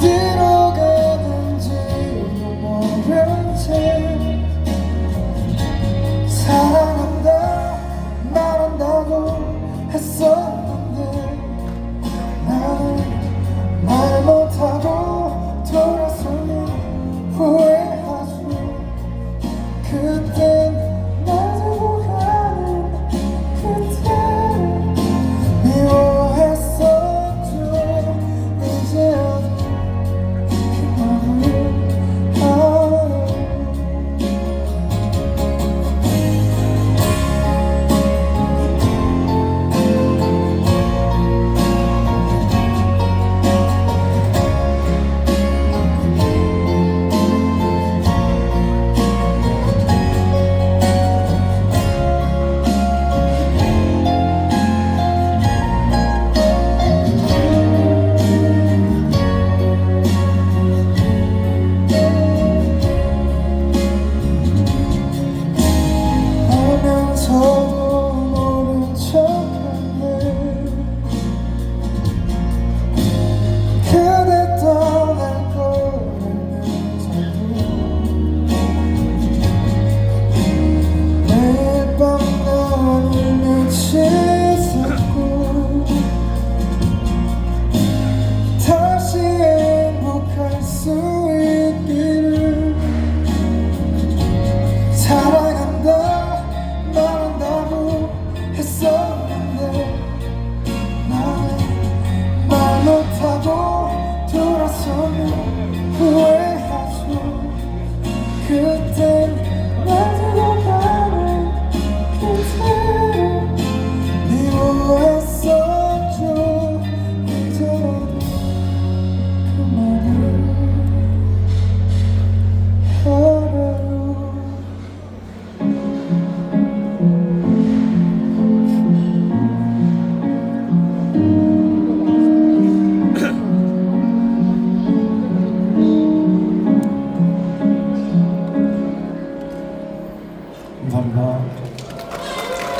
어디로 가든지 모른 채 사랑한다 말한다고 했었는데 나는 말 못하고 돌아서면 후회하지. 그때